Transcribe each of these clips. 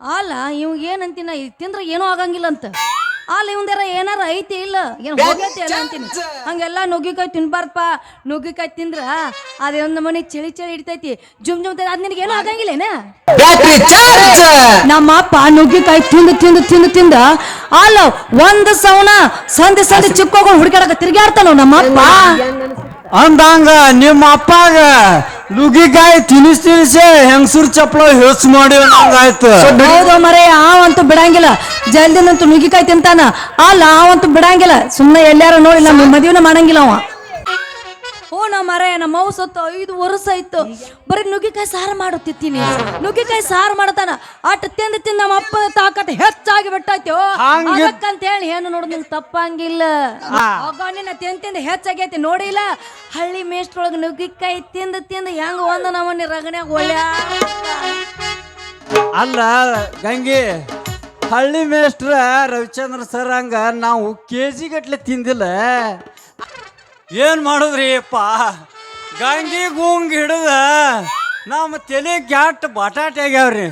ಅಲ್ಲ ಇವ್ಗ ಏನಂತೀನ? ತಿಂದ್ರೆ ತಿಂದ್ರ ಏನೂ ಆಗಂಗಿಲ್ಲ ಅಂತ ಅಲ್ಲ ಇವಂದಾರ ಏನಾರ ಐತಿ ಇಲ್ಲ? ಏನ್ ಹೋಗೈತಿ ಅಲ್ಲ ಅಂತೀನಿ. ಹಂಗೆಲ್ಲ ನುಗ್ಗಿಕಾಯಿ ತಿನ್ಬಾರ್ದಪ್ಪ. ನುಗ್ಗಿಕಾಯಿ ತಿಂದ್ರ ಒಂದು ಮನೆ ಚಳಿ ಚಳಿ ಇಡ್ತೈತಿ ಜುಮ್ ಜುಮ್ ಅದ್ ನಿನಗೆ ಏನೂ ಆಗಂಗಿಲ್ಲ ಬ್ಯಾಟ್ರಿ ಚಾರ್ಜ್! ನಮ್ಮ ಅಪ್ಪ ನುಗ್ಗಿಕಾಯಿ ತಿಂದು ತಿಂದು ತಿಂದು ತಿಂದ ಅಲ್ಲ ಒಂದ್ ಸೌನ ಸಂದೆ ಸಂದೆ ಚಿಕ್ಕ ಹುಡುಗಾಡಕ ತಿರ್ಗಾಡ್ತಾನೋ ನಮ್ಮ ಅಪ್ಪ ಅಂದಂಗ ನಿಮ್ಮ ಅಪ್ಪಾಗ ನುಗ್ಗಿಕಾಯಿ ತಿನಿಸ್ ತಿನಿಸೆ ಹೆಂಗಸೂರ್ ಚಪ್ಪಳ ಯೋಚ್ ಮಾಡಿ ಹಂಗಾಯ್ತು ಹೌದು ಮರೆ ಅವಂತೂ ಬಿಡಂಗಿಲ್ಲ. ಜಲ್ದಿನಂತೂ ನುಗ್ಗಿಕಾಯಿ ತಿಂತಾನ. ಅಲ್ಲ ಅವಂತೂ ಬಿಡಂಗಿಲ್ಲ. ಸುಮ್ಮನೆ ಎಲ್ಲಾರು ನೋಡಿ ನಮ್ಮ ಮದುವೆನ ಮಾಡಂಗಿಲ್ಲ ಅವ. ನಾ ಮರ ನಮ್ಮ ಅವ್ವ ಸತ್ತು ಐದು ವರ್ಷ ಆಯ್ತು. ಬರೀ ನುಗ್ಗಿಕಾಯಿ ಸಾರು ಮಾಡುತ್ತಿತ್ತೀನಿ ನುಗ್ಗಿಕಾಯಿ ಸಾರು ಮಾಡ್ತಾನ. ಅಟ್ ತಿಂದು ತಿಂದ ನಮ್ಮ ಅಪ್ಪ ತಾಕತ್ ಹೆಚ್ಚಾಗಿ ಬಿಟ್ಟೈತಿ. ಅಂತ ಅದಕ್ಕಂತ ಹೇಳಿ ಏನು ನೋಡು ನಿಂಗೆ ತಪ್ಪಂಗಿಲ್ಲ. ನಿನ್ನ ತಿಂದ ತಿಂದು ಹೆಚ್ಚಾಗೈತಿ ನೋಡಿಲ್ಲ ಹಳ್ಳಿ ಮೇಷ್ಟ್ರೊಳಗೆ ನುಗ್ಗಿಕಾಯಿ ತಿಂದು ತಿಂದು ಹೆಂಗ ಒಂದು ನಮ್ಮನ್ನ ರಗಣ್ಯಾಗ ಒಳ್ಳೆ ಅಲ್ಲ ಗಂಗಿ ಹಳ್ಳಿ ಮೇಷ್ಟ್ರ ರವಿಚಂದ್ರ ಸರ್ ಹಂಗ ನಾವು ಕೆ ಜಿ ಗಟ್ಲೆ ತಿಂದಿಲ್ಲ. ಏನ್ ಮಾಡುದ್ರಿ ಅಪ್ಪ ಗಂಗಿ ಗೂಂಗ್ ಹಿಡಿದ ನಮ್ಮ ತಲೆ ಗ್ಯಾಟ್ ಬಟಾಟೆ ಆಗ್ಯಾವ್ರಿ.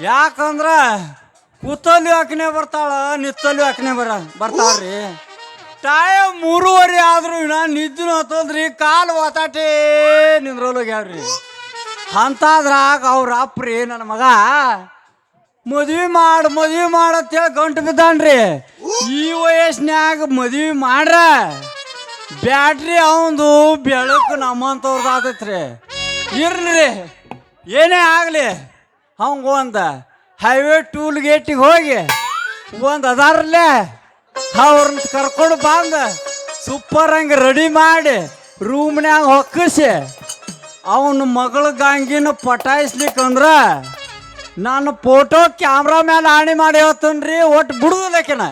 ಯಾಕಂದ್ರ ಕೂತಲ್ಲಿ ಹಾಕನೆ ಬರ್ತಾಳ, ನಿತ್ತಲ್ಲಿ ಹಾಕನೆ ಬರ, ಬರ್ತಾಳ್ರಿ. ಟೈಮ್ ಮೂರುವರೆ ಆದ್ರೂ ಇನ್ನ ನಿದ್ದಿನ ಹತ್ತೋದ್ರಿ, ಕಾಲು ಬಟಾಟೆ ನಿಂದ್ರೋಲೋಗ್ಯಾವ್ರಿ ಅಂತಾದ್ರಾಗ ಅವ್ರ ಅಪ್ರಿ ನನ್ನ ಮಗ, ಮದ್ವಿ ಮಾಡು, ಮದ್ವಿ ಮಾಡತ್ತೇಳಿ ಗಂಟು ಬಿದ್ದಾನ್ರಿ. ಈ ವಯಸ್ಸಿನ್ಯಾಗ ಮದ್ವಿ ಮಾಡ್ರ. ಬ್ಯಾಟ್ರಿ ಅವಂದು ಬೆಳಕು ನಮ್ಮಂತವ್ರದ್ದು ಆತೈತ್ರಿ ಇರ್ಲಿ ಏನೇ ಆಗಲಿ. ಅವಂಗೆ ಒಂದು ಹೈವೇ ಟೂಲ್ ಗೇಟಿಗೆ ಹೋಗಿ ಒಂದು ಅದಾರಲ್ಲೇ ಅವ್ರನ್ನ ಕರ್ಕೊಂಡು ಬಂದು ಸೂಪರ್ ಹಂಗೆ ರೆಡಿ ಮಾಡಿ ರೂಮ್ನ್ಯಾಗ ಹೊಕ್ಕಿಸಿ ಅವನ ಮಗಳ ಗಾಂಗಿನ ಪಟಾಯಿಸ್ಲಿಕ್ಕಂದ್ರೆ ನಾನು ಫೋಟೋ ಕ್ಯಾಮ್ರಾ ಮೇಲೆ ಆಣಿ ಮಾಡಿ ಹೇಳ್ತೇನ್ರಿ ಒಟ್ಟು ಬಿಡುದಿಲ್ಲಕಿನ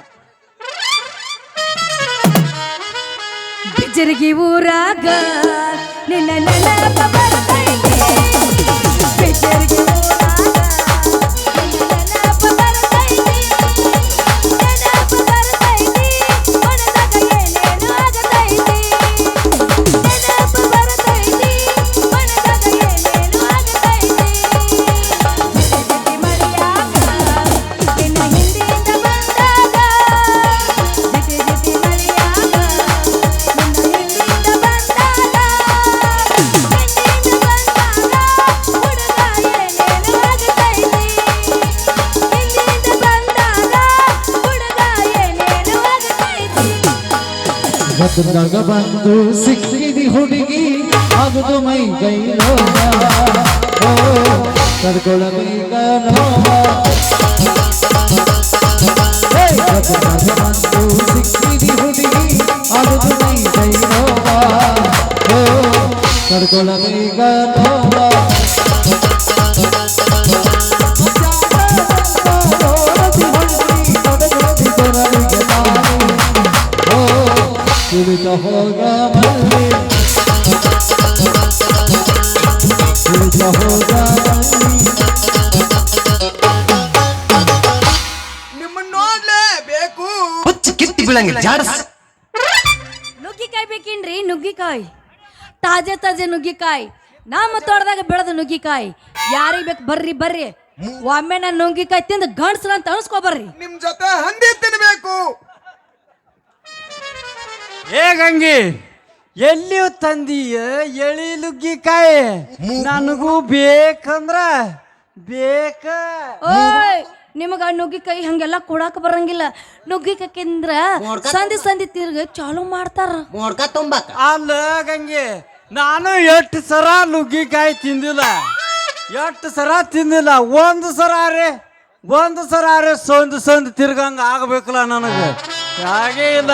ಬಿಜರ್ಗಿ ಊರಾಗ ನಿನ್ನ ನೆನಪ ಬರ್ತೈತಿ. ಬಂದು ಸಿಕ್ಕಿದಿ ಹುಡುಗಿ ಆಗುದು ಮೈ ಕೈ ನೋವ ಓ ಕರ್ಕೊಳಬೇಕ ನೋವ ಹೇ, ಗದಗ ಬಂದು ಸಿಕ್ಕಿದಿ ಹುಡುಗಿ ಆಗುದು ಮೈ ಕೈ ನೋವ ಓ ಕರ್ಕೊಳಬೇಕ ಬೀಳಂಗಿಲ್ಲ ಜಾಡಸ್. ನುಗ್ಗಿಕಾಯಿ ಬೇಕೇನ್ರಿ? ನುಗ್ಗಿಕಾಯಿ. ತಾಜೆ ತಾಜೆ ನುಗ್ಗಿಕಾಯಿ. ನಮ್ಮ ತೋಟದಾಗ ಬೆಳೆದ ನುಗ್ಗಿಕಾಯಿ. ಯಾರಿಗ್ ಬೇಕು ಬರ್ರಿ ಬರ್ರಿ. ಒಮ್ಮೆ ನಾನು ನುಗ್ಗಿಕಾಯಿ ತಿಂದು ಗಂಡ್ಸ್ರ ಅಂತ ಅನ್ಸ್ಕೊ ಬರ್ರಿ ನಿಮ್ ಜೊತೆ ಹಂದಿ ತಿನ್ಬೇಕು. ಏ ಗಂಗಿ ಎಲ್ಲಿ ತಂದೀಯ ಎಳಿ ನುಗ್ಗಿಕಾಯಿ? ನನಗೂ ಬೇಕಂದ್ರ ಬೇಕ. ಓಯ್ ನಿಮಗ ನುಗ್ಗಿಕಾಯಿ ಹಂಗೆಲ್ಲ ಕೊಡಾಕ ಬರಂಗಿಲ್ಲ. ನುಗ್ಗಿಕಾಯಿ ತಿಂದ್ರ ಸಂಧಿ ಸಂಧಿ ತಿರ್ಗ ಚಾಲು ಮಾಡ್ತಾರ. ಮೋಡ್ಕ ತುಂಬಾಕ. ಅಲ್ಲ ಗಂಗೆ ನಾನು ಎಷ್ಟು ಸರ ನುಗ್ಗಿಕಾಯಿ ತಿಂದಿಲ್ಲ. ಎಷ್ಟು ಸರ ತಿಂದಿಲ್ಲ. ಒಂದು ಸರ ರೀ ಒಂದು ಸರ ರೀ ಸೊಂದು ಸಂದು ತಿರ್ಗಂಗ ಆಗ್ಬೇಕಲ್ಲ ನನಗೆ. ಹಾಗೇ ಇಲ್ಲ.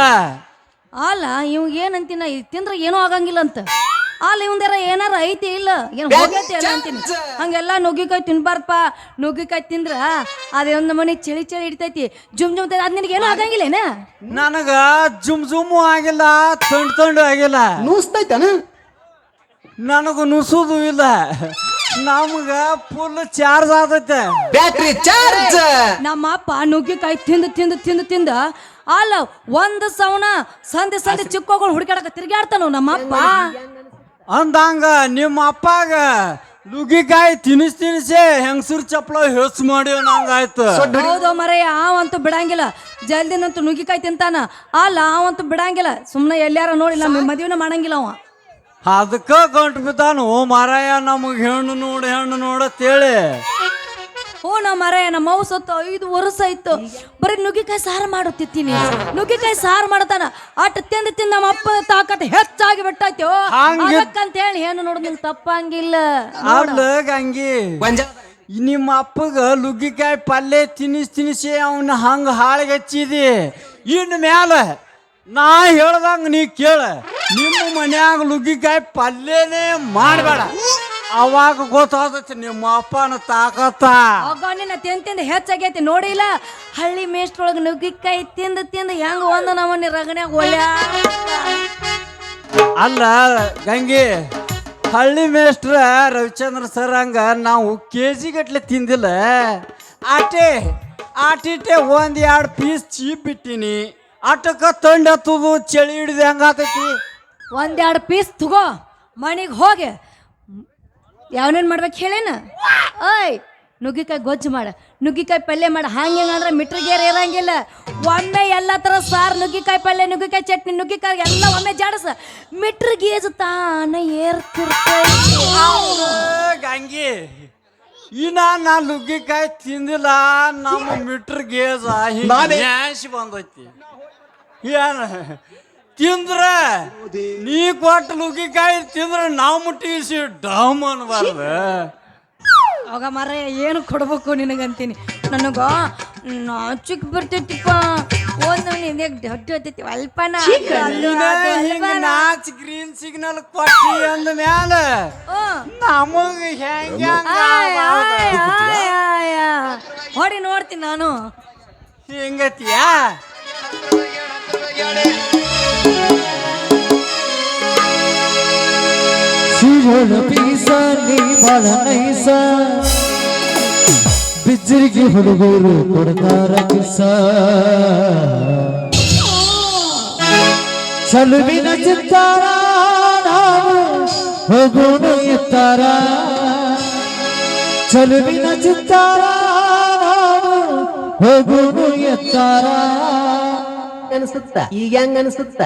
ಅಲ್ಲ ಇವ್ ಏನಂತಿನ ತಿಂದ್ರ ಏನೂ ಆಗಂಗಿಲ್ಲ ಅಂತ ಅಲ್ಲ ಇವಂದರ ಏನಾರ ಐತಿ ಇಲ್ಲ? ಏನ್ ಹೋಗೈತಿ ಅಲ್ಲ ಅಂತೀನಿ. ಹಂಗೆಲ್ಲ ನುಗ್ಗಿಕಾಯಿ ತಿನ್ಬಾರ್ದಪ್ಪ. ನುಗ್ಗಿಕಾಯಿ ತಿಂದ್ರ ಒಂದು ಮನೆ ಚಳಿ ಚಳಿ ಇಡ್ತೈತಿ ಜುಮ್ ಜುಮ್ ಅದ್ ನಿನಗೆ ಆಗಂಗಿಲ್ಲ ಆಗಂಗಿಲ್ಲೇನ ನನಗ ಜುಮ್ ಜುಮ್ ಆಗಿಲ್ಲ ತಂಡ್ ತಂಡು ಆಗಿಲ್ಲ. ನೂಸ್ತೈತನ ನನಗೂ ನುಸುದು ಇಲ್ಲ. ನಮ್ಗ ಫುಲ್ ಚಾರ್ಜ್ ಆಗತ್ತೆ ಬ್ಯಾಟ್ರಿ ಚಾರ್ಜ್ ನಮ್ಮ ಅಪ್ಪ ನುಗ್ಗಿಕಾಯಿ ತಿಂದು ತಿಂದು ತಿಂದು ತಿಂದ ಅಲ್ಲ ಒಂದು ಸವನ ಸಂದೆ ಸಂದಿ ಚಿಕ್ಕಗಳು ಹುಡುಕಾಡಕ ತಿರ್ಗಾಡ್ತಾನೋ ನಮ್ಮ ಅಪ್ಪ ಅಂದಂಗ ನಿಮ್ಮ ಅಪ್ಪಾಗ ನುಗ್ಗಿಕಾಯಿ ತಿನಿಸ್ ತಿನಿಸೆ ಹೆಂಗಸರು ಚಪ್ಪಲ ಹೆಸ್ ಮಾಡಿ ನಂಗಾಯ್ತು ಹೌದು ಮರೆಯ ಅವಂತೂ ಬಿಡಂಗಿಲ್ಲ. ಜಲ್ದಿನಂತೂ ನುಗ್ಗಿಕಾಯಿ ತಿಂತಾನ. ಅಲ್ಲ ಅವಂತೂ ಬಿಡಂಗಿಲ್ಲ. ಸುಮ್ಮನೆ ಎಲ್ಲಾರ ನೋಡಿ ನಮ್ಮ ಮದುವೆನ ಮಾಡಂಗಿಲ್ಲ ಅವ. ಅದಕ್ಕ ಗಂಟು ಬಿದ್ದಾನು ಓ ಮಾರಾಯ ನಮಗೆ ಹೆಣ್ಣು ನೋಡು ಹೆಣ್ಣು ನೋಡತ್ತೇಳಿ ಹ್ಞೂ ಮರ ಏನ ನಮ್ಮ ಮೌ ಸತ್ತು ಐದು ವರ್ಷ ಆಯ್ತು. ಬರೀ ನುಗ್ಗಿಕಾಯಿ ಸಾರು ಮಾಡುತ್ತಿತ್ತೀನಿ ನುಗ್ಗಿಕಾಯಿ ಸಾರು ಮಾಡ್ತಾನ. ಅಟ್ ತಿಂದು ತಿಂದ ನಮ್ಮ ಅಪ್ಪ ತಾಕತ್ ಹೆಚ್ಚಾಗಿ ಬಿಟ್ಟೈತಿ. ಹಂಗೆ- ಅದಕ್ಕಂತ ಹೇಳಿ ಏನು ನೋಡ್ ನಿಂಗೆ ತಪ್ಪಂಗಿಲ್ಲ. ಅಲ್ಲ ಗಂಗಿ ನಿಮ್ಮ ಅಪ್ಪಗ ನುಗ್ಗಿಕಾಯಿ ಪಲ್ಯ ತಿನ್ನಿಸ್ ತಿನ್ನಿಸಿ ಅವನ್ನ ಹಂಗ ಹಾಳಿಗೆ ಹಚ್ಚಿದಿ. ಇನ್ನು ಮ್ಯಾಲ ನಾ ಹೇಳ್ದಂಗ ನೀ ಕೇಳ. ನಿಮ್ಮ ಮನ್ಯಾಗ ನುಗ್ಗಿಕಾಯಿ ಪಲ್ಯನೇ ಮಾಡಬೇಡ. ಅವಾಗ ಗೊತ್ತಾದತಿ ನಿಮ್ಮ ಅಪ್ಪನ ತಾಕತ್ತ. ತಿಂದ್ ತಿಂದು ಹೆಚ್ಚಾಗೈತಿ. ನೋಡಿಲ್ಲ ಹಳ್ಳಿ ಮೇಷ್ಟ್ರೊಳಗೆ ನುಗ್ಗಿಕಾಯಿ ತಿಂದು ತಿಂದು ಹೆಂಗ ಒಂದು ನಮ್ಮನ್ನ ರಗಣ್ಯಾಗ ಒಳ್ಳೆ ಅಲ್ಲ ಗಂಗಿ ಹಳ್ಳಿ ಮೇಷ್ಟ್ರ ರವಿಚಂದ್ರ ಸರ್ ಹಂಗ ನಾವು ಕೆ ಜಿ ಗಟ್ಲೆ ತಿಂದಿಲ್ಲ. ಆಟೆ ಆಟಿಟೆ ಒಂದ್ ಎರಡು ಪೀಸ್ ಚೀಪ್ ಬಿಟ್ಟಿನಿ ಆಟಕ್ಕ ತಂಡ ತುದು ಚಳಿ ಹಿಡಿದು ಹೆಂಗಾತೈತಿ ಒಂದೆರಡು ಪೀಸ್ ತಗೋ ಮನೆಗೆ ಹೋಗಿ ಯಾವನೇನು ಮಾಡ್ಬೇಕು ಹೇಳೇನ? ಓಯ್ ನುಗ್ಗಿಕಾಯಿ ಗೊಜ್ಜು ಮಾಡ. ನುಗ್ಗಿಕಾಯಿ ಪಲ್ಯ ಮಾಡ. ಹಂಗೆ ಅಂದ್ರೆ ಮಿಟ್ರಿಗೇರ್ ಇರಂಗಿಲ್ಲ. ಒಮ್ಮೆ ಎಲ್ಲ ಥರ ಸಾರು ನುಗ್ಗಿಕಾಯಿ ಪಲ್ಯ ನುಗ್ಗಿಕಾಯಿ ಚಟ್ನಿ ನುಗ್ಗಿಕಾಯಿ ಎಲ್ಲ ಒಮ್ಮೆ ಜಾಡಸ. ಮಿಟ್ರಿಗೇಜ್ ತಾನ ಏರ್ತಿರ್ತೈತಿ. ಏ, ಗಂಗಿ. ಇನ್ನ ನಾ ನುಗ್ಗಿಕಾಯಿ ತಿಂದಿಲ್ಲ ನಮ್ಮ ಮೀಟ್ರ್ ಗೇಜ ನ್ಯಾಸಿ ಬಂದೈತಿ. ಏನ? ತಿಂದ್ರ ನೀ ಕೊಟ್ಟ ನುಗ್ಗಿಕಾಯಿ ತಿಂದ್ರೆ ನಾವು ಮುಟ್ಟಿಸಿ ಡಾಮ್ ಅನ್ಬಾರ್ದ. ಅವಾಗ ಮರ ಏನು ಕೊಡ್ಬೇಕು ನಿನಗಂತೀನಿ? ನನಗ ನಾಚಿಕ್ ಬರ್ತೈತಿಪ್ಪ. ಒಂದು ನಿನಗೆ ದೊಡ್ಡ ಹೊತ್ತೈತಿ ಅಲ್ಪನ. ಅದು, ಅದು, ನೀನ ಅದು, ಹಿಂಗ ನಾಚ್ ಗ್ರೀನ್ ಸಿಗ್ನಲ್ ಕೊಟ್ಟಿ ಅಂದ ಮ್ಯಾಲ. ನಮಗ ಹೆಂಗ. ಹೊಡಿ ನೋಡ್ತೀನಿ ನಾನು. ಹಿಂಗತಿಯಾ? ಸಿರೋಳ ಪೀಸ ನೀ ಬಾಳ ನೈಸ ಬಿಜ್ಜರಿಗೆ ಹುಡುಗರು ಕೊಡ್ತಾರ ಕಿಸ ಚಲುವಿನ ಚಿತ್ತಾರ ನಾವು ಹೋಗೋಣ ಎತ್ತಾರ ಚಲುವಿನ ಚಿತ್ತಾರ ನಾವು ಹೋಗೋಣ ಎತ್ತಾರ ಅನ್ಸುತ್ತ ಈಗ ಹೆಂಗ ಅನ್ಸುತ್ತ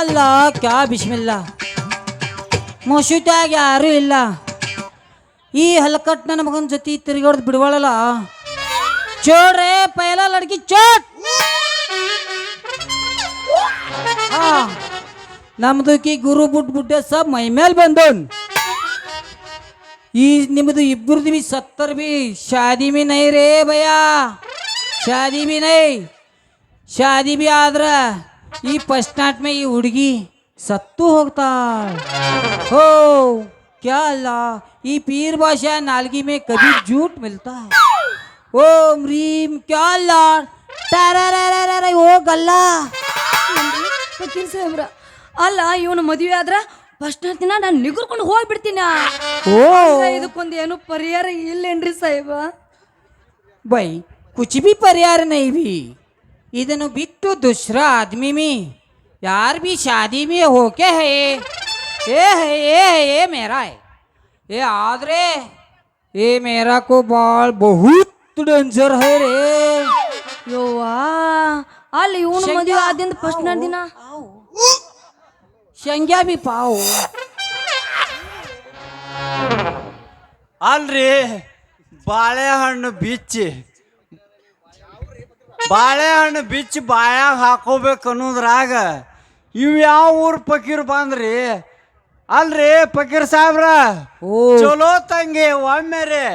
ಅಲ್ಲ, ಕ್ಯಾ ಬಿಸ್ಮಿಲ್ಲ. ಮಸೂತ್ಯಾಗ ಯಾರೂ ಇಲ್ಲ. ಈ ಹಲಕಟ್ ನನ್ನ ಮಗನ ಜೊತೆ ತಿರುಗಾಡ್ದು ಬಿಡವಾಳಲ್ಲ. ಚೋಡ್ರೆ ಪೈಲ ಲಡ್ಕಿ ಚೋಟ್! ಹಾ, ನಮ್ದು ಕಿ ಗುರು ಬುಡ್ ಬುಡ್ಡೆ ಸಬ್ ಮೈ ಮೇಲೆ ಬಂದೋನ್. ಈ ನಿಮ್ಮದು ಇಬ್ಬರದು ಬಿ ಸತ್ತರ್ ಬಿ, ಶಾದಿ ಬಿ ನೈ ರೇ ಭಯ. ಶಾದಿ ಬಿ ನೈ. ಶಾದಿ ಬಿ ಆದ್ರೆ ಈ ಫಸ್ಟ್ ನಾಟ್ ಮೇ ಈ ಹುಡುಗಿ ಸತ್ತು ಹೋಗ್ತಾಳ. ಹೋ, ಕ್ಯಾ ಅಲ್ಲ? ಈ ಪೀರ್ ಭಾಷೆ ನಾಲ್ಗಿ ಮೇ ಕದಿ ಜೂಟ್ ಮಿಲ್ತಾ? ಓ ರೀಂ ಕ್ಯಾ ಅಲ್ಲ? ಟರರರರರ ಹೋಗಲ್ಲ ಅಲ್ಲ ಇವನು ಮದುವೆ ಆದ್ರ ಫಸ್ಟ್ ದಿನ ನಾನು ನಿಗುರ್ಕೊಂಡು ಹೋಗ್ಬಿಡ್ತೀನ ಓ ಇದಕ್ಕೊಂದು ಏನು ಪರಿಹಾರ ಇಲ್ಲೇನ್ರಿ ಸಾಹೇಬ ಬೈ ಕುಚಿ ಬಿ ಪರಿಹಾರ ನೈ ಬಿ इधन बिट्टू दूसरा आदमी में। यार भी शादी में हो के है ये? ये है ये है ये मेरा है। ये आदरे ये मेरा को बाल बहुत डेंजर है रे। यो वा अल यून मध्य आदिन प्रश्न दिना। संज्ञा भी पाओ। अल रे बाळे हण बीच ಬಾಳೆಹಣ್ಣು ಬಿಚ್ಚಿ ಬಾಯಾಗ ಹಾಕೋಬೇಕು ಅನ್ನೋದ್ರಾಗ ಇವ್ ಯಾವ ಊರ್ ಪಕೀರ್ ಬಂದ್ರಿ ಅಲ್ರಿ ಪಕೀರ್ ಸಾಹೇಬ್ರ ಓ ಚಲೋ ತಂಗಿ ಒಮ್ಮೆ ರೀ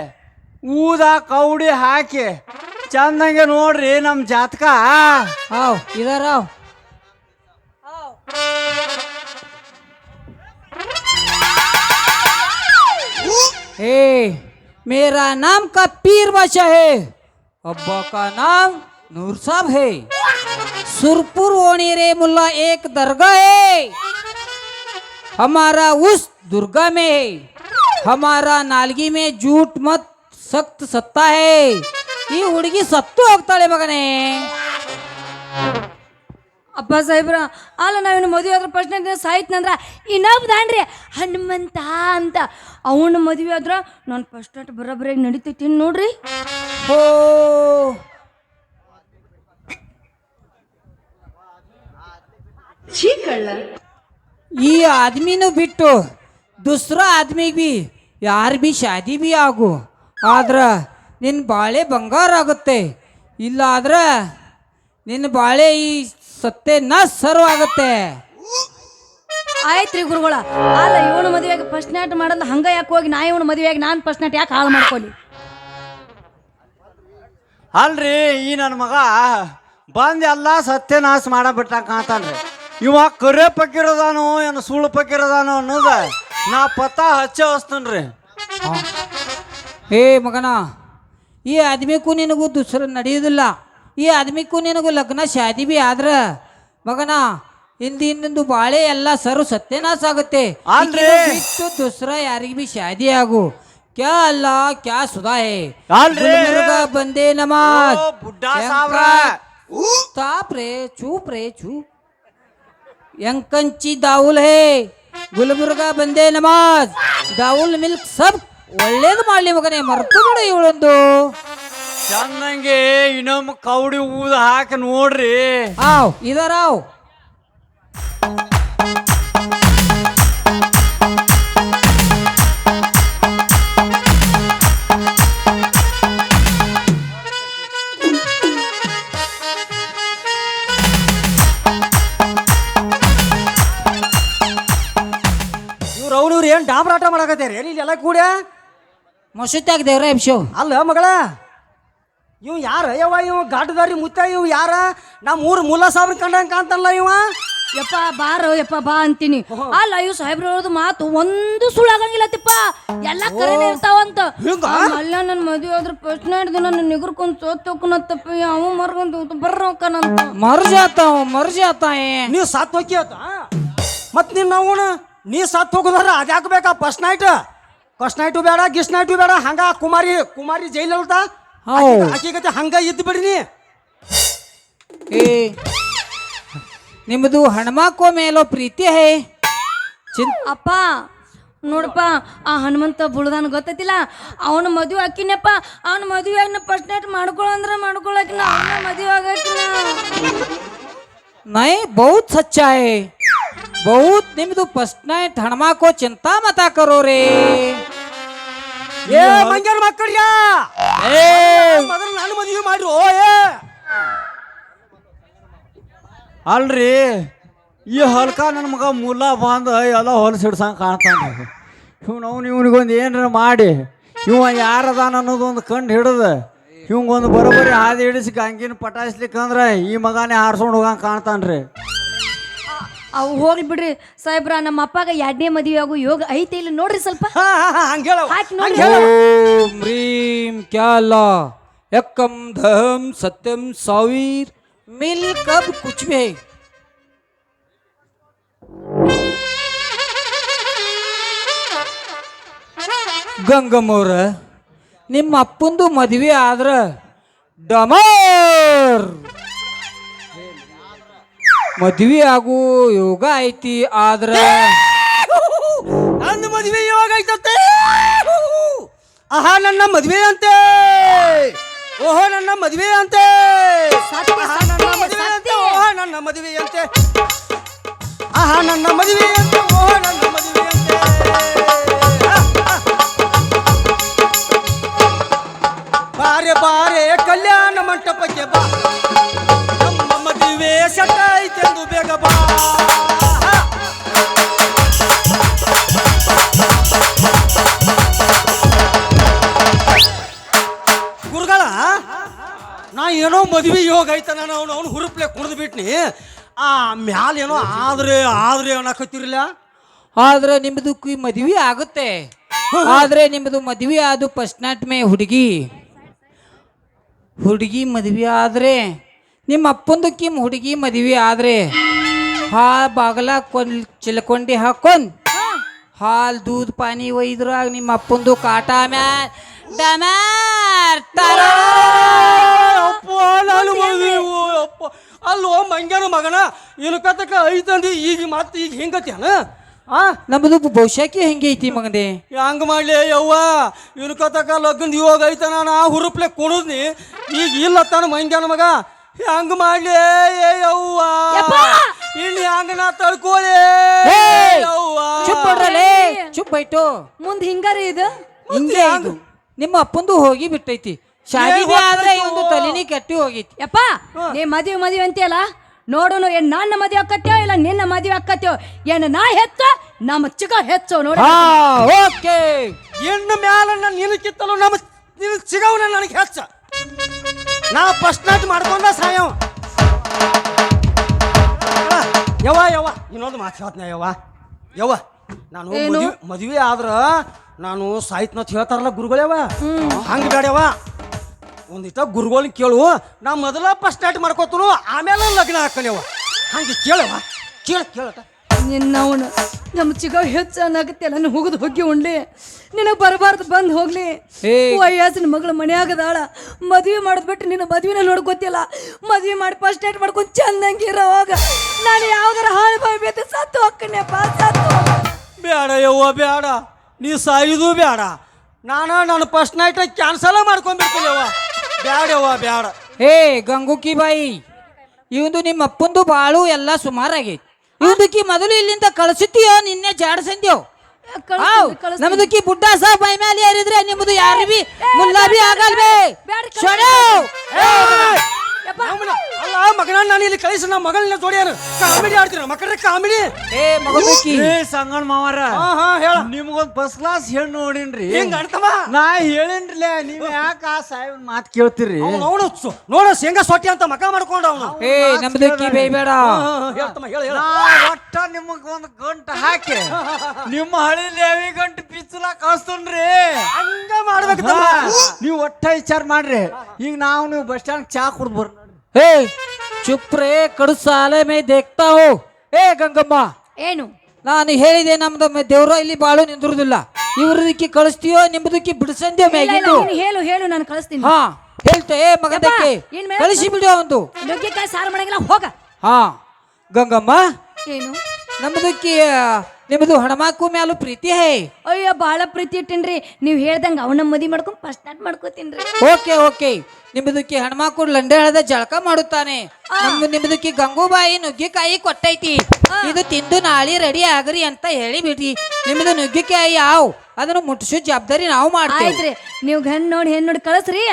ಊದ ಕೌಡಿ ಹಾಕಿ ಚಂದಂಗೆ ನೋಡ್ರಿ ನಮ್ಮ ಜಾತಕ आओ इधर आओ ए मेरा नाम का पीर बादशाह है अब्बा का नाम नूर साहब है सुरपुर ओणी रे मुल्ला एक दरगाह है हमारा उस दुर्गा में है हमारा नालगी में झूठ मत सख्त सत्ता है ಈ ಹುಡುಗಿ ಸತ್ತು ಹೋಗ್ತಾಳೆ ಮಗನೇ ಅಪ್ಪ ಸಾಹೇಬ್ರ ಅಲ್ಲ ನಾವಿನ್ನು ಮದುವೆ ಆದ್ರೆ ಫಸ್ಟ್ ದಿನ ಸಾಯ್ತನಂದ್ರ ಇನ್ನೊಬ್ದಾನ್ರಿ ಹನುಮಂತ ಅಂತ ಅವನ ಮದುವೆ ಆದ್ರ ನಾನು ಫಸ್ಟ್ ನಟ್ ಬರೋಬ್ಬರಾಗಿ ನಡಿತೈತಿ ನೋಡ್ರಿ ಓ ಚೀಕಳ್ಳ? ಈ ಆದ್ಮಿನೂ ಬಿಟ್ಟು ದುಸ್ರ ಆದ್ಮಿಗೆ ಬಿ ಯಾರು ಬಿ ಶಾದಿ ಬಿ ಆಗು. ಆದ್ರೆ ನಿನ್ನ ಬಾಳೆ ಬಂಗಾರ ಆಗುತ್ತೆ. ಇಲ್ಲ ಆದ್ರೆ ನಿನ್ನ ಬಾಳೆ ಈ ಸತ್ತೆ ನ ಸರ್ವ್ ಆಗುತ್ತೆ. ಆಯ್ತ್ರಿ ಗುರುಗಳ ಅಲ್ಲ ಇವನು ಮದುವೆಗೆ ಫಸ್ಟ್ ನಾಟ್ ಮಾಡಲ್ಲ ಹಂಗ ಯಾಕೆ ಹೋಗಿ ನಾ ಇವನು ಮದುವೆಗೆ ನಾನು ಫಸ್ಟ್ ನಾಟ್ ಯಾಕೆ ಹಾಳು ಮಾಡ್ಕೊಳ್ಳಿ? ಅಲ್ರಿ ಈ ನನ್ನ ಮಗ ಬಂದು ಎಲ್ಲ ಸತ್ಯನಾಶ ಮಾಡಬಿಟ್ಟ ಕಾಂತಾನ್ರಿ ಇವ ಕರೆ ಪಕ್ಕಿರದಾನೋ ಏನು ಸುಳ್ಳು ಪಕ್ಕಿರದಾನೋ ಅನ್ನೋದ ನಾ ಪತ್ತ ಹಚ್ಚ ಹಚ್ತನ್ರಿ. ಏ ಮಗನ ಈ ಆದ್ಮಿಗೂ ನಿನಗೂ ದುಸ್ರ ನಡೆಯೋದಿಲ್ಲ. ಈ ಆದ್ಮಿಗೂ ನಿನಗೂ ಲಗ್ನ ಶಾದಿ ಬಿ ಆದ್ರ ಮಗನ ಇನ್ನೊಂದು ಬಾಳೆ ಎಲ್ಲ ಸರು ಸತ್ಯನಾಶ ಆಗುತ್ತೆ. ಬಿಟ್ಟು ದುಸ್ರ ಯಾರಿಗೆ ಬಿ ಶಾದಿ ಆಗು? ಕ್ಯಾ ಅಲ್ಲ ಕ್ಯಾ ಸುಧಾ ಹೇ. ಗುಲ್ಬರ್ಗ ಬಂದೇ ನಮಾಜ್ ಓ, ಬುಡ್ಡ ಸಾವ್ರ. ಚೂಪ್ ಎಂಕಂಚಿ ದಾವುಲ್ ಹೇ. ಗುಲ್ಬರ್ಗ ಬಂದೇ ನಮಾಜ್. ದಾವುಲ್ ಮಿಲ್ಕ್ ಸಬ್ ಒಳ್ಳೇದು ಮಾಡ್ಲಿ ಮಗನೇ ಮರ್ತು ಬಿಡು ಇವಳೊಂದು. ಚಂದಂಗೆ ಇನ್ನೊಮ್ಮೆ ಕೌಡಿ ಊದ ಹಾಕಿ ನೋಡ್ರಿ. ಆವ್ ಇದರಾವ್. ಕೂಡ ಮಸೂತ್ಯಾಗ ದೇವ್ರ ಎಬ್ಸೋ ಅಲ್ಲ ಮಗಳ? ಇವ್ ಯಾರ ಯವ ಇವ? ಘಾಟದಾರಿ ಮುತ್ತ ಇವ್ ಯಾರ? ನಮ್ಮ ಊರು ಮೂಲ ಸಾಬ್ರ ಕಂಡಂಗೆ ಕಾಣ್ತಲ್ಲ ಇವ? ಯಪ್ಪ ಬಾರ ಯಪ್ಪ ಬಾ ಅಂತೀನಿ. ಅಲ್ಲ ಇವ್ ಸಾಹೇಬ್ರ ಮಾತು ಒಂದು ಸುಳ್ಳಾಗಂಗಿಲ್ಲ ತಿಪ್ಪ ಎಲ್ಲ ಕರೆನೇ ಇರ್ತಾವಂತ? ಅಲ್ಲ ನನ್ನ ಮದುವೆ ಆದ್ರೆ ಪ್ರಶ್ನೆ ನೈಟ್ ದಿನ ನನ್ನ ನಿಗರ್ಕೊಂಡ್ ಸೋತೋಕನತ್ತಪ್ಪ ಅವ ಮರ್ಗಂತ ಬರ್ರೋಕನಂತ ಮರ್ಜಾತ ಮರ್ಜಾತ ಮರ್ ಜಾತಾ ನೀ ಸಾತ್ ಹೋಗಿ ಆತ? ಮತ್ ನಿನ್ನ ಅವನು ನೀ ಸಾತ್ ಹೋಗುದಾರ ಅದ್ಯಾಕೆ ಬೇಕಾ ಫಸ್ಟ್ ನೈಟ್ ಫಸ್ಟ್ ನೈಟು ಬೇಡ ಗಿಸ್ ನೈಟು ಬೇಡ ಹಂಗ ಕುಮಾರಿ ಕುಮಾರಿ ಜೈಲ್ ಹಾಕಿಗತ್ತೆ ಹೌ. ಆಕಿಗತೆ ಹಂಗ ಇದ್ದು ಬಿಡಿ ನೀ. ಏ ನಿಮ್ಮದು ಹಣಮಾಕೋ ಮೇಲೋ ಪ್ರೀತಿ ಹೇ? ಚಿನ್ ಅಪ್ಪ ನೋಡಪ್ಪ ಆ ಹನುಮಂತ ಬುಳ್ದಾನ ಗೊತ್ತೈತಿಲ್ಲ? ಅವನ ಮದುವೆ ಹಾಕಿನಪ್ಪ ಅವನ ಮದುವೆ ಫಸ್ಟ್ ನೈಟ್ ಮಾಡ್ಕೊಳಂದ್ರ ಮಾಡ್ಕೊಳಕಿನ ಅವನ ಮದುವೆ ಆಗಕಿನ नहीं बहुत सच्चा है बहुत ನಿಮ್ದು ಫಸ್ಟ್ ನೈಟ್ ಹಣಮಾಕೋ ಚಿಂತಾ ಮತ ಕರೋ ರೇ ಏ ಮಂಗ್ಯಾನ ಮಕ್ಕಳ್ಯಾ ಮೊದಲು ನಾನು ಮದುವೆ ಮಾಡ್ರು ಓ ಏ ಅಲ್ರಿ ಈ ಹೊಲ್ಕ ನನ್ನ ಮಗ ಮುಲ್ಲ ಬಂದು ಎಲ್ಲ ಹೊಲಸು ಹಿಡ್ಸಂಗೆ ಕಾಣ್ತಾನೆ ಇವ್ನು ಅವ್ನು ಇವ್ನಿಗೊಂದು ಏನಾರ ಮಾಡಿ ಇವ ಯಾರದಾನ ಅನ್ನೋದೊಂದು ಕಂಡು ಹಿಡಿದು ಇವಂಗೊಂದು ಬರೋಬ್ಬರಿ ಹಾದಿ ಹಿಡಿಸಿ ಗಂಗಿನ ಪಟಾಯಿಸ್ಲಿಕ್ಕಂದ್ರೆ ಈ ಮಗನೇ ಹಾರ್ಸ್ಕೊಂಡು ಹೋಗಂಗೆ ಕಾಣ್ತಾನ್ರಿ. ಅವು ಹೋಗ್ಲಿ ಬಿಡ್ರಿ. ಸಾಹೇಬ್ರ ನಮ್ಮ ಅಪ್ಪಾಗ ಎರಡನೇ ಮದುವೆ ಆಗು ಯೋಗ ಐತೆ ಇಲ್ಲ ನೋಡ್ರಿ ಸ್ವಲ್ಪ. ಹಾ ಹಾ ಹಾ ಹಂಗ ಹೇಳು. ಹಾಕಿ ನೋಡ್ರಿ. ಓಂ ರೀಂ ಕ್ಯಾಲ. ಯಕ್ಕಂ ಧಮ್ ಸತ್ಯಂ ಸಾವಿರ್. ಮಿಲ್ ಕಬ್ ಕುಚ್ ಭಿ ಗಂಗಮ್ಮವ್ರ ನಿಮ್ಮ ಅಪ್ಪಂದು ಮದುವೆ ಆದ್ರ ಡಮರ್. ಮದುವೆ ಆಗು ಯೋಗ ಐತಿ ಆದ್ರ ನನ್ನ ಮದುವೆ ಯೋಗ ಐತಂತೆ? ಆಹಾ ನನ್ನ ಮದುವೆ ಅಂತೆ. ಓಹೋ ನನ್ನ ಮದುವೆ ಅಂತೆ. ಸತ್ಯ, ಆಹಾ ನನ್ನ ಮದುವೆ ಅಂತೆ. ಓಹೋ ನನ್ನ ಮದುವೆ ಅಂತೆ. ಆಹಾ ನನ್ನ ಮದುವೆ ಅಂತೆ. ಓಹೋ ನನ್ನ ಮದುವೆ ಅಂತೆ. ಬಾರೆ ಬಾರೆ ಕಲ್ಯಾಣ ಮಂಟಪಕ್ಕೆ ಬಾ. ನಮ್ಮ ಮದುವೆ ಸೆಟ್ ಐತೆಂದು ಬೇಗ ಬಾ. ಗುರುಗಳ ನಾ ಏನೋ ಮದ್ವೆ ಯೋಗ ಐತನ ಅವನು ಅವ್ನು ಹುರುಪ್ಲೆ ಕುಡಿದು ಬಿಟ್ನಿ. ಆ ಮ್ಯಾಲ ಏನೋ ಆದ್ರೆ ಆದ್ರೆ ಅನ್ನಕತ್ತಿರಲಿಲ್ಲ? ಆದ್ರೆ ನಿಮ್ಮದು ಮದುವೆ ಆಗುತ್ತೆ. ಆದ್ರೆ ನಿಮ್ಮದು ಮದುವೆ ಆದು ಫಸ್ಟ್ ನಾಟ್ ಮೇ ಹುಡುಗಿ. ಹುಡುಗಿ ಮದುವೆ ಆದರೆ, ನಿಮ್ಮ ಅಪ್ಪಂದು ಕಿಮ್ ಹುಡುಗಿ ಮದುವೆ ಆದರೆ ಹಾ ಬಾಗಲ ಕೊಲ್ ಚಿಲ್ಕೊಂಡಿ ಹಾಕೊಂಡ್, ಹಾಲು ದೂದ್ ಪಾನಿ ಒಯ್ದ್ರಾಗ ನಿಮ್ಮ ಅಪ್ಪಂದು ಕಾಟ ಮ್ಯಾಲ ಡಮ್ಯಾರ್ ಅಲ್ಲೋ, ಮಂಗ್ಯಾನ ಮಗನ ಇನ್ಕತಕ ಐತಂದಿ ಈಗ ಮತ್ತೆ ಈಗ ಹಿಂಗತ್ಯಾನ? ಆ ನಮ್ಮದು ಭವಿಷ್ಯಕ್ಕೆ ಹೆಂಗೆ ಐತಿ ಮಗನೇ ಹೆಂಗ್ ಮಾಡ್ಲಿ ಯವ್ವ? ಇನ್ಕತಕ ಲಗ್ನದ ಇವಾಗ ಐತ ನಾ ಹುರುಪ್ಲೆ ಕೊಡುದ್ನಿ. ಈಗ ಇಲ್ಲ ತಾನು ಮಂಗ್ಯಾನ ಮಗ. ಹಂಗ ಮಾಡ್ಲಿ? ಏ ಯವ್ವ? ಇಲ್ಲಿ ಹಂಗ ನಾ ಏಯ್! ಯವ್ವ? ಚುಪ್ ಬಿಡ್ರಲೇ ಚುಪ್ ಐತು ಮುಂದ್ ಹಿಂಗಾರಿ ಇದು? ಹಿಂಗೆ ಇದು. ನಿಮ್ಮ ಅಪ್ಪಂದು ಹೋಗಿ ಬಿಟ್ಟೈತಿ. ಶಾದಿ ಆದ್ರೆ ಇವನು ಒಂದು ತಲೆನಿ ಕೆಟ್ಟಿ ಹೋಗೈತಿ. ಯಪ್ಪ ನೀ ಮದುವೆ ಮದುವೆ ಅಂತೀಯಲ್ಲ? ನೋಡೋನು ಏನ್ ನನ್ನ ಮದುವೆ ಆಕತ್ಯೋ ಇಲ್ಲ ನಿನ್ನ ಮದುವೆ ಆಕತ್ಯೋ ಏನ್ ನಾ ಹೆಚ್ಚ ನಮ್ಮ ಚಿಕ್ಕ ಹೆಚ್ಚೋ ನೋಡಿ. ಹಾ ಓಕೆ. ಇನ್ನು ಮ್ಯಾಲ ನನ್ನ ನಿನಕಿತ್ತಲು ನಮ್ಮ ನಿನ್ನ ಸಿಗವನ ನನಗೆ ಹೆಚ್ಚ. ನಾ ಫಸ್ಟ್ ನಾಟ್ ಮಾಡ್ಕೊಂಡ ಸಾಯವ ಯವ್ವ ಯವ್ವ. ಇನ್ನೊಂದು ಮಾತು ಹೇಳ್ತೀನಿ ಯವ್ವ. ಯವ್ವ ನಾನು ಏನು? ಮದುವೆ ಆದ್ರ ನಾನು ಸಾಯ್ತನತ್ ಹೇಳ್ತಾರಲ್ಲ ಗುರುಗಳ್ಯವ ಹಂಗೆ ಬೇಡವ ಒಂದಿಷ್ಟ ಗುರುಗಳನ್ನ ಕೇಳು. ನಾ ಮೊದಲ ಫಸ್ಟ್ ಸ್ಟಾರ್ಟ್ ಮಾಡ್ಕೋತನು ಆಮೇಲೆ ಲಗ್ನ ಹಾಕಲ್ಯವ ಹಂಗೆ ಕೇಳವ ಕೇಳ ಕೇಳಟ ನಿನ್ನವನು ನಮ್ಮ ಚಿಗ ಹೆಚ್ಚು ಅನ್ನಾಗತ್ತೆ ನಾನು ಹೋಗುದು ಹೋಗಿ ಉಣ್ಲಿ. ನಿನಗೆ ಬರಬಾರ್ದು ಬಂದು ಹೋಗ್ಲಿ. ಏ. ವಯಸ್ಸಿನ ಮಗಳು ಮನೆಯಾಗದಾಳ ಮದುವೆ ಮಾಡಿದ್ಬಿಟ್ಟು ನಿನ್ನ ಮದುವೆನ ನೋಡ್ಕೋತಿಯಲ್ಲ ಮದುವೆ ಮಾಡಿ ಫಸ್ಟ್ ಸ್ಟಾರ್ಟ್ ಮಾಡ್ಕೊಂಡು ಚಂದಂಗೆ ಇರೋವಾಗ ನಾನು ಯಾವ್ದಾರ ಹಾಳು ಬಾಯ್ಬೇಕು ಸತ್ತು ಹೋಗ್ಕಣಪ್ಪ ಸತ್ತು ಬೇಡ ಯವ್ವ ಬೇಡ ನೀ ಸಾಯುದು ಬೇಡ ನಾನು ನನ್ನ ಫಸ್ಟ್ ನೈಟ್ ಕ್ಯಾನ್ಸಲ್ ಮಾಡ್ಕೊಂಡ್ಬಿಡ್ತೀನಿ ಯವ್ವ. ಬೇಡ ಬ್ಯಾಡ. ಏ ಗಂಗುಕಿ ಬಾಯಿ ಇವಂದು ನಿಮ್ಮ ಅಪ್ಪಂದು ಬಾಳು ಎಲ್ಲ ಸುಮಾರಾಗೈತಿ. ಇವಂದಕ್ಕಿ ಮೊದಲು ಇಲ್ಲಿಂದ ಕಳಿಸುತ್ತೀಯೋ ನಿನ್ನೆ ಜಾಡ್ಸಂದ್ಯೋ ಕಳಿಸ್ತೀನಿ. ನಮ್ದಕ್ಕಿ ಬುಡ್ಡ ಸಹ ಬೈ ಮೇಲೆ ಏರಿದ್ರೆ ನಿಮ್ಮದು ಯಾರು ಬಿ ಮುಲ್ಲಾ ಬಿ ಆಗಲ್ವೇ? ಅಲ್ಲ ಮಗನ ನಾನು ಇಲ್ಲಿ ಕಳಿಸಿ ನಮ್ಮ ಮಗಳನ್ನ ಜೋಡಿಯನು ಕಾಮಿಡಿ ಆಡ್ತೀನಿ ಮಕ್ಕಳ ಕಾಮಿಡಿ. ಏ ಮಗಬೇಕಿ ಏ ಸಂಗಣ ಮಾವಾರ. ಹಾ ಹಾ ಹೇಳ. ನಿಮ್ಗೊಂದ್ ಫಸ್ಟ್ ಕ್ಲಾಸ್ ಹೆಣ್ಣು ನೋಡಿನ್ರಿ. ಹಿಂಗ ಅಣ್ತವ ನಾ ಹೇಳೇನ್ರಲೇ ನೀವ್ ಯಾಕ ಆ ಸಾಹೇಬನ್ ಮಾತು ಕೇಳ್ತೀರಿ? ಅವನು ನೋಡ ಶೇಂಗಾ ಸೊಟ್ಟಿ ಅಂತ ಮಕ ಮಾಡ್ಕೊಂಡ ಅವನು. ಏ ನಮ್ದಕ್ಕಿ ಬೈಬೇಡ. ಹೇಳ್ತಮ್ಮ ಹೇಳ ಹೇಳ ಒಟ್ಟ ನಿಮಗ್ ಒಂದ್ ಗಂಟ ಹಾಕಿ ನಿಮ್ಮ ಹಳಿ ಲೇವಿ ಗಂಟ ಪಿಚ್ಚಲ ಕಳಿಸ್ತನ್ರಿ ಹಂಗ ಮಾಡ್ಬೇಕು ತಮ್ಮ. ನೀವು ಒಟ್ಟ ವಿಚಾರ ಮಾಡ್ರಿ. ಈಗ ನಾವು ನೀವು ಬಸ್ ಸ್ಟ್ಯಾಂಡ್ ಚಾ ಕುಡ್ದು ಬರ್ ಏ ಚುಪ್ ರೇ ಕಡು ಸಾಲೆ ಮೇ ದೇಖ್ತಾ ಹೋ. ಏ ಗಂಗಮ್ಮ. ಏನು? ನಾನು ಹೇಳಿದೆ ನಮ್ದು ಮ- ದೇವ್ರ ಇಲ್ಲಿ ಬಾಳು ನಿಂದಿರುದಿಲ್ಲ. ಇವ್ರದಕ್ಕೆ ಕಳಿಸ್ತೀಯೋ ನಿಮ್ಮದಕ್ಕೆ ಬಿಡಿಸಂದ್ಯೋ ಇಲ್ಲ, ನೀನು ಹೇಳು ಹೇಳು ನಾನು ಕಳಿಸ್ತೀನಿ. ಹಾ ಹೇಳ್ತೆ ಏ ಮಗದಕ್ಕೆ ಯಪ್ಪ, ಏನ್ ಮೇಡಮ್? ಕಳಿಸಿ ಬಿಡು ಒಂದು ನುಗ್ಗೆಕಾಯಿ ಸಾರು ಮಾಡಂಗಿಲ್ಲ ಹೋಗ. ಹಾ ಗಂಗಮ್ಮ. ಏನು? ನಮ್ಮದಕ್ಕೆ ನಿಮ್ಮದು ಹಣಮಾಕು ಮ್ಯಾಲು ಪ್ರೀತಿ ಹೇ. ಅಯ್ಯೋ ಭಾಳ ಪ್ರೀತಿ ಇಟ್ಟಿನ್ರಿ. ನೀವು ಹೇಳ್ದಂಗ ಅವನ ಮದಿ ಮಾಡ್ಕೊಂಡು ಫಸ್ಟ್ ಸ್ಟಾರ್ಟ್ ಮಾಡ್ಕೋತೀನ್ರಿ. Okay okay. ನಿಮ್ಮದಕ್ಕೆ ಹೆಣ್ಮಕ್ಳು ಲಂಡೆ ಹಳದ ಜಳಕ ಮಾಡುತ್ತಾನೆ. ನಮ್ಮ ನಿಮ್ಮದಕ್ಕೆ ಗಂಗೂಬಾಯಿ ನುಗ್ಗಿಕಾಯಿ ಕೊಟ್ಟೈತಿ. ಇದು ತಿಂದು ನಾಳೆ ರೆಡಿ ಆಗ್ರಿ ಅಂತ ಹೇಳಿ ಬಿಡ್ರಿ ನಿಮ್ಮದು ನುಗ್ಗಿಕಾಯಿ ಯಾವ್ ಅದನ್ನು ಮುಟ್ಟಿಸೋ ಜವಾಬ್ದಾರಿ ನಾವು ಮಾಡ್ತೀವಿ. ಆಯ್ತ್ರಿ. ನೀವು ಗಂಡ್ ನೋಡಿ ಹೆಣ್ಣು ನೋಡಿ ಕಳಸ್ರಿ.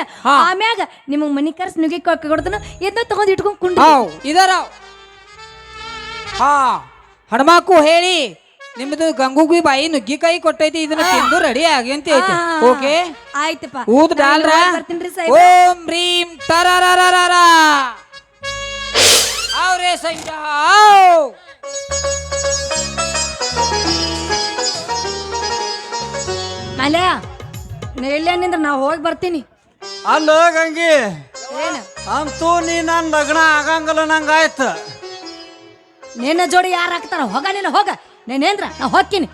ಆಮ್ಯಾಗ ನಿಮಗ್ ಮನಿ ಕರ್ಸ್ ನುಗ್ಗಿ ಕೊಡ್ತಾನ. ಎದ್ದ ತಗೊಂಡ್ ಇಟ್ಕೊಂಡ್ ಕುಂಡ್ ಹಾವ್ ಇದರ ಹಾ ಹಣಮಾಕು ಹೇಳಿ. ನಿಮ್ಮದು ಗಂಗೂಗಿ ಬಾಯಿ ನುಗ್ಗಿಕಾಯಿ ಕೊಟ್ಟೈತಿ ಇದನ್ನ ತಿಂದು ರೆಡಿ ಆಗಿ ಅಂತ ಐತಿ ಓಕೆ? ಆಯ್ತಪ್ಪ. ಊದ್ ಡಾಲ್ರ? ಓಂ ರೀಂ ತರರರರರ. ಅವ್ರೇ ಸಂಜಾ ಅಲ್ಲ ನಿಂದ್ರ ನಾ ಹೋಗಿ ಬರ್ತೀನಿ. ಅಲ್ಲ ಗಂಗಿ ಏನ? ಅಂತೂ ನೀ ನನ್ನ ಲಗ್ನ ಆಗಂಗಲ್ಲ ನಂಗಾಯ್ತು. ನಿನ್ನ ಜೋಡಿ ಯಾರು ಹಾಕ್ತಾರ? ಹೋಗ ನೀನು ಹೋಗ. ನೀನೇಂದ್ರ ನಾ ಹೋಗ್ತೀನಿ.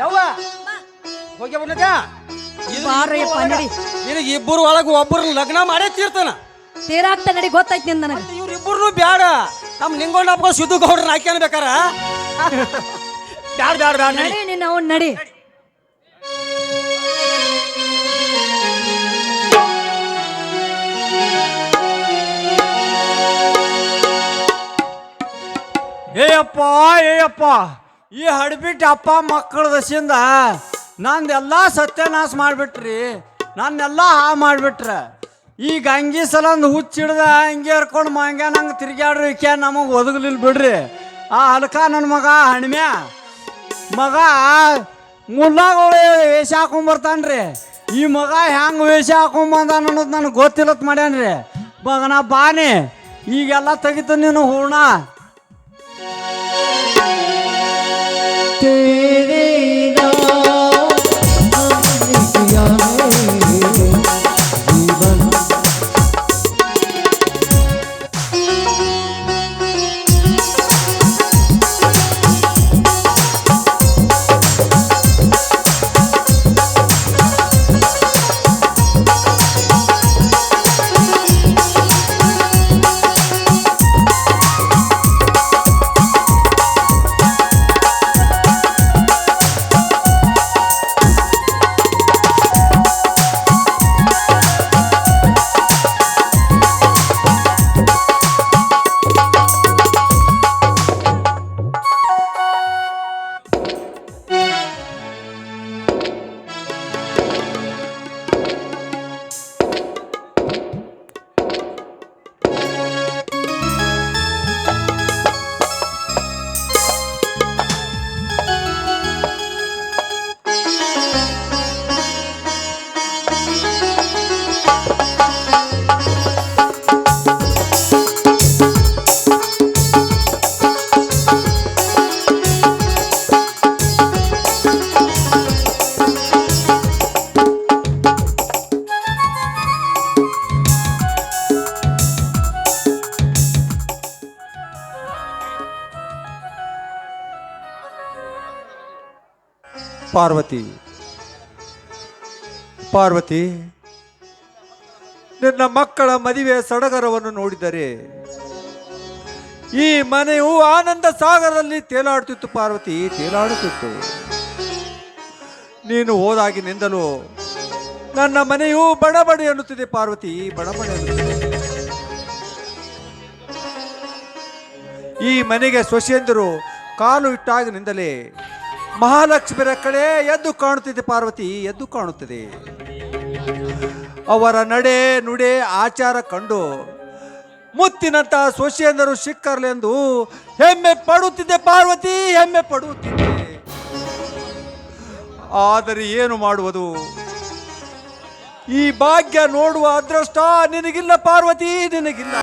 ಯವ್ವ ಹೋಗಿ ಬಾರಯ್ಯಪ್ಪ ನಡಿ. ನಿನಗೆ ಇಬ್ಬರು ಒಳಗೆ ಒಬ್ಬರು ಲಗ್ನ ಮಾಡೇ ತೀರ್ತಾನ. ತೀರಾಗ್ತ ನಡಿ ಗೊತ್ತಾಯ್ತು ನಿಂದ ನನಗೆ. ಇವ್ರಿಬ್ಬರು ಬ್ಯಾಡ. ನಮ್ಮ ನಿಂಗೊಂಡು ಹಬ್ಬ ಸಿದ್ದು ಗೌಡ್ರನ್ನ ಹಾಕ್ಯಾನ ಬೇಕಾರ ಬ್ಯಾಡ ಬ್ಯಾಡ ಬ್ಯಾಡ ನಡಿ. ನಡಿ ನಿನ್ನ ಅವ್ನು ನಡಿ. ಏಯಪ್ಪ ಏಯಪ್ಪ. ಈ ಹಡ್ಬಿಟ್ಟು ಅಪ್ಪ ಮಕ್ಕಳ ದಶಿಂದ ನಂದೆಲ್ಲ ಸತ್ಯನಾಶ ಮಾಡಿಬಿಟ್ರಿ ನನ್ನೆಲ್ಲ ಹಾ ಮಾಡಿಬಿಟ್ರ. ಈ ಗಂಗಿ ಸಲಂದು ಹುಚ್ಚಿಡ್ದ ಹಂಗೆ ಹರ್ಕೊಂಡು ಮಂಗ್ಯ ನಂಗೆ ತಿರ್ಗ್ಯಾಡ್ರಿ ಈಕೆ ನಮಗೆ ಒದಗಲಿಲ್ಲ ಬಿಡ್ರಿ. ಆ ಹಲ್ಕ ನನ್ನ ಮಗ ಹಣ್ಮ್ಯ, ಮಗ ಮುಲ್ಲಾಗಳು ವೇಷ ಹಾಕೊಂಬರ್ತಾನ್ರಿ ಈ ಮಗ ಹೆಂಗೆ ವೇಷ ಹಾಕೊಂಬಂದ ಅನ್ನೋದು ನನಗೆ ಗೊತ್ತಿಲ್ಲತ್ ಮಾಡ್ಯಾನ್ರಿ. ಮಗನ ಬಾನಿ, ಈಗೆಲ್ಲ ತೆಗಿತು ನೀನು ಹೂರ್ಣ. stay ಪಾರ್ವತಿ. ಪಾರ್ವತಿ, ನಿನ್ನ ಮಕ್ಕಳ ಮದುವೆ ಸಡಗರವನ್ನು ನೋಡಿದರೆ ಈ ಮನೆಯು ಆನಂದ ಸಾಗರದಲ್ಲಿ ತೇಲಾಡುತ್ತಿತ್ತು ಪಾರ್ವತಿ, ತೇಲಾಡುತ್ತಿತ್ತು. ನೀನು ಹೋದಾಗಿನಿಂದಲೂ ನನ್ನ ಮನೆಯು ಬಡಬಡಿ ಅನ್ನುತ್ತಿದೆ ಪಾರ್ವತಿ, ಬಡಬಡಿ ಈ ಮನೆಗೆ ಸೊಸೆಯಂದರು ಕಾಲು ಇಟ್ಟಾಗಿನಿಂದಲೇ ಮಹಾಲಕ್ಷ್ಮಿರ ಕಡೆ ಎದ್ದು ಕಾಣುತ್ತಿದೆ ಪಾರ್ವತಿ, ಎದ್ದು ಕಾಣುತ್ತದೆ. ಅವರ ನಡೆ ನುಡೆ ಆಚಾರ ಕಂಡು ಮುತ್ತಿನಂತ ಸೊಸೆಯಂದರು ಸಿಕ್ಕರ್ಲೆಂದು ಹೆಮ್ಮೆ ಪಡುತ್ತಿದ್ದೆ ಪಾರ್ವತಿ, ಹೆಮ್ಮೆ ಪಡುತ್ತಿದ್ದೆ ಆದರೆ ಏನು ಮಾಡುವುದು? ಈ ಭಾಗ್ಯ ನೋಡುವ ಅದೃಷ್ಟ ನಿನಗಿಲ್ಲ ಪಾರ್ವತಿ, ನಿನಗಿಲ್ಲ.